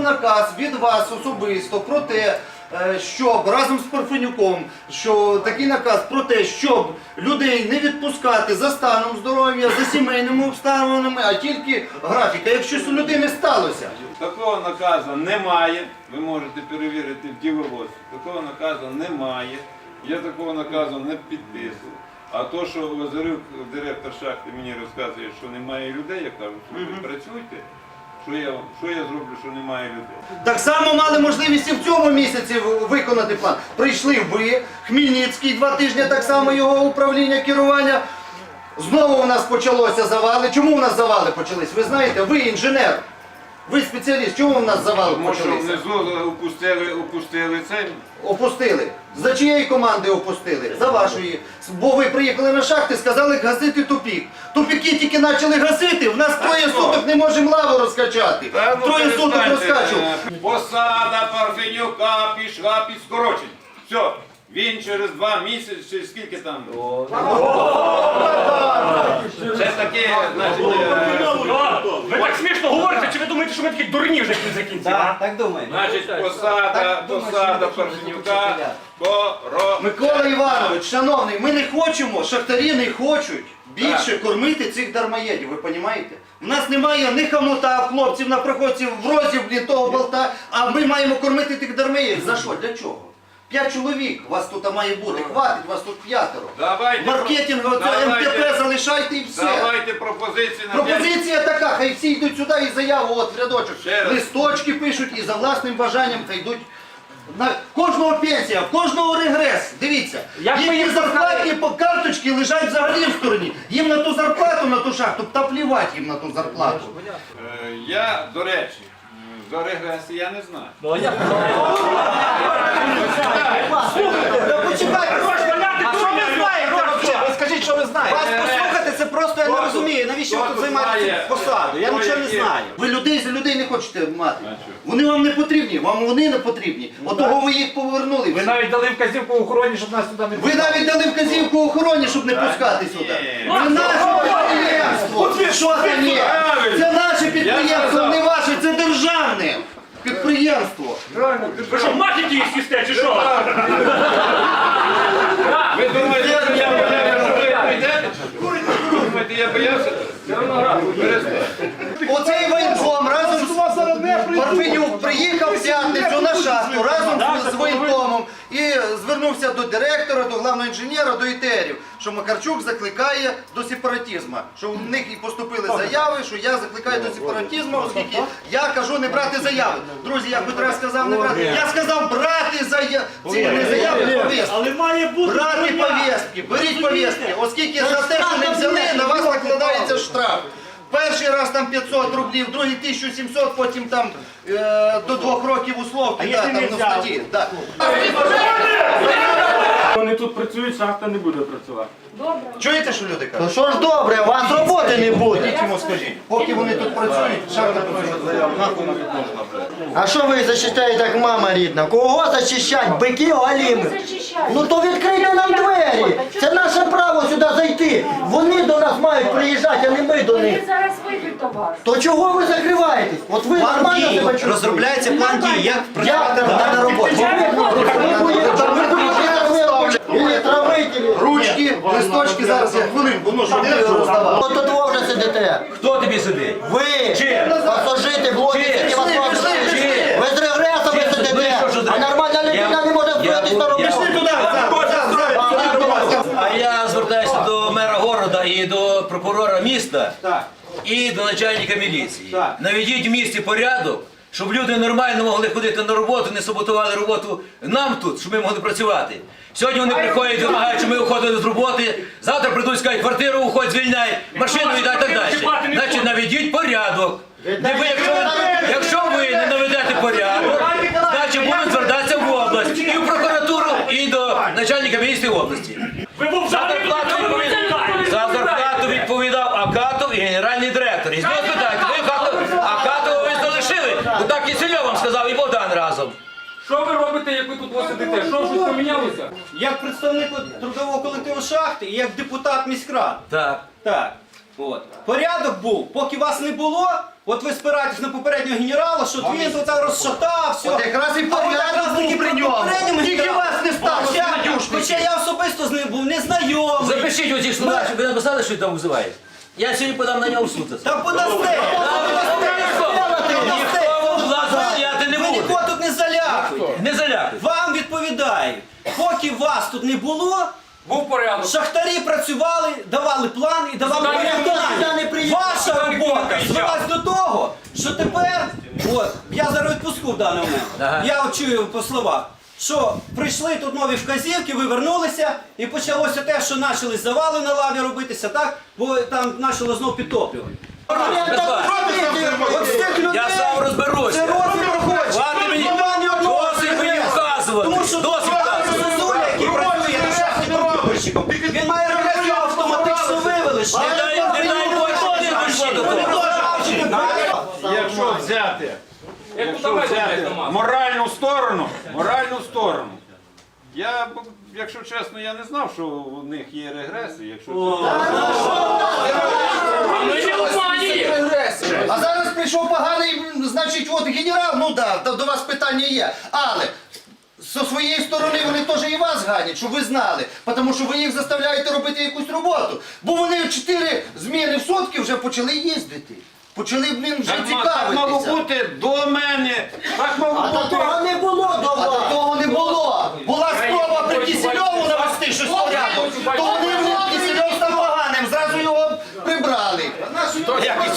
наказ від вас особисто про те, е, щоб разом з Парфенюком, що такий наказ про те, щоб людей не відпускати за станом здоров'я, за сімейними обставинами, а тільки графіка. Якщо у людини сталося. Такого наказу немає. Ви можете перевірити в діловодстві. Такого наказу немає. Я такого наказу не підписував. А то, що Лазарюк, директор шахти, мені розказує, що немає людей, я кажу, що ви працюйте. Що я, що я зроблю, що немає людей? Так само мали можливість і в цьому місяці виконати план. Прийшли ви, Хмельницький, два тижні так само його управління керування. Знову у нас почалося завали. Чому у нас завали почались? Ви знаєте, ви інженер, ви спеціаліст. Чому у нас завали Тому що почалися? внизу опустили, опустили цей. Опустили. За чиєї команди опустили? За вашої. Бо ви приїхали на шахти, сказали гасити тупік. Тупіки тільки почали гасити, в нас троє що? суток не можемо лаву розкачати. Та ну, Троє суток перестаньте. розкачував. Посада Парфенюка пішла під скорочень. Все. Він через два місяці, чи скільки там? Це таке, значить, е, Ви так смішно говорите, думаєте, що ми такі дурні вже кінці кінців? Так, а? так думаю. значить, посада, Так, думаю, що посада ми. Микола Іванович, шановний, ми не хочемо, шахтарі не хочуть більше кормити цих дармоєдів, ви розумієте? У нас немає ні хамута, хлопців на проходці в розі, блін, того болта, а ми маємо кормити тих дармоєдів. За що? Для чого? П'ять чоловік вас тут має бути, хватить, вас тут п'ятеро. Давайте, Маркетинг, оце давайте, МТП залишайте і все. Пропозиції на Пропозиція така, хай всі йдуть сюди і заяву от в рядочок. Ще раз. Листочки пишуть і за власним бажанням хай йдуть. На кожного пенсія, в кожного регрес. Дивіться, Як ми їхні їм зарплатні по карточки лежать взагалі в стороні. Їм на ту зарплату, на ту шахту, та плівать їм на ту зарплату. Е, Я, до речі, м, за регреси я не знаю. Ну, а як валяти, а що ви дурня, знаєте хорош, взагалі? Ви скажіть, що ви знаєте? Вас Е, послухати, це просто я не хто розумію. Навіщо ви тут займаєте посаду? Я нічого не знаю. Ви людей за людей не хочете мати. Вони вам не потрібні, вам вони не потрібні. Отого ви їх повернули. Ви навіть дали вказівку охороні, щоб нас туди не Ви навіть дали вказівку охороні, щоб не пускати сюди. Це наше підприємство. Що це ні? Це наше підприємство, не ваше, це державне підприємство. Ви що, мати якісь їсте, чи що? Ви думаєте, що я боявся, що ви прийдете? Думаєте, я боявся? Перестань. Оцей воєнком разом з Парфенюк приїхав в п'ятницю на шахту разом з- воєнкомом і звернувся до директора, до главного інженера, до ітерів, що Макарчук закликає до сепаратизму. Що в них і поступили заяви, що я закликаю до сепаратизму, оскільки я кажу не брати заяви. Друзі, я хоч раз сказав не брати. Я сказав брати заяви. Ці не заяви, а повістки. Але має бути. Брати повістки, беріть повістки, оскільки за те, що не взяли, на вас накладається штраф. Перший раз там 500 рублів, другий 1700, потім там е, до двох років условки, да, там статті. Да. Вони тут працюють, шахта не буде працювати. Чуєте, що люди кажуть? Ну що ж добре, у вас роботи не буде. Йому скажіть, поки вони тут працюють, шахта працює. Нахуй нам можна, блядь. А що ви захищаєте, як мама рідна? Кого захищать? Биків галіми? Ну то відкрийте нам двері. Це наше право сюди зайти. Вони до нас мають приїжджати, а не ми до них. Вони зараз вийдуть до вас. То чого ви закриваєтесь? От ви План нормально дій. себе чувствуєте? Розробляється план дій, як Я на роботі. Или травить, или... Ручки, листочки, зараз я хвилинку, ну, щоб не роздавав. От тут ви вже сидите. Хто тобі сидить? Ви, пасажити, блоки, які вас Пішли. Ви з регресами Ти сидите, що ж а нормальна людина не може встроїтись на роботу. Пішли туди, зараз, зараз, зараз, будь ласка. А я звертаюся до мера города і до прокурора міста і до начальника міліції. Наведіть в місті порядок, щоб люди нормально могли ходити на роботу, не саботували роботу нам тут, щоб ми могли працювати. Сьогодні вони приходять, вимагають, щоб ми уходили з роботи. Завтра прийдуть, скажуть, квартиру уходь, звільняй, машину і так далі. Значить, наведіть порядок. Не ви, якщо, якщо ви не наведете порядок, значить будуть звертатися в область і в прокуратуру, і до начальника міліції області. Ви був За зарплату відповідав, за зарплату відповідав Акатов і генеральний директор. І знову питаєте, ви Акатов, Акатова ви залишили? Ну так Кисельов вам сказав і Богдан разом. Що ви робите, як ви тут сидите? Що щось помінялося? Як представник трудового колективу шахти і як депутат міськради. Так. Так. От. Порядок був, поки вас не було, от ви спираєтесь на попереднього генерала, що він тут розшатав, все. От якраз і порядок був при ньому. Тільки вас не стало, Хоча, хоча я особисто з ним був незнайомий. Запишіть оці слова, щоб ви написали, що він там визиває. Я сьогодні подам на нього в суд. Та подасте! Ніхто вам владу стояти не Ви буде. нікого тут не залякуйте. Не залякуй. Вам відповідаю, поки вас тут не було, Був порядок. шахтарі працювали, давали план і давали Сюди ніхто сюди не приїжджав. Ваша Сюди ніхто не робота приїжджав. звелась до того, що тепер, от, я зараз відпуску в даний момент, Ага. я от чую по словах, що прийшли тут нові вказівки, ви вернулися, і почалося те, що почали завали на лаві робитися, так? Бо там почало знов підтоплювати. От з цих людей Я сам розберуся. Хватить мені, досить мені вказувати. Тому що Досить вказувати. Зозуля, який працює на шахті прапорщиком, він має робити автоматично вивели. Не дай, не дай що не дійшло до того. Якщо взяти, якщо взяти моральну сторону, моральну сторону. Я, б- якщо чесно, я не знав, що у них є регреси. Якщо це А ми не обманюємо. А зараз прийшов поганий, значить, от генерал, ну да, до, до вас питання є. Але зі своєї сторони вони теж і вас ганять, щоб ви знали. Тому що ви їх заставляєте робити якусь роботу. Бо вони чотири зміни в сутки вже почали їздити. Почали блін, вже так, ма- так мало бути до мене. Так мало А бути. такого не було до А вас. того не було. Була спроба при Кисельову навести щось порядок. То вони блін, Кисельов став поганим, зразу його прибрали. Як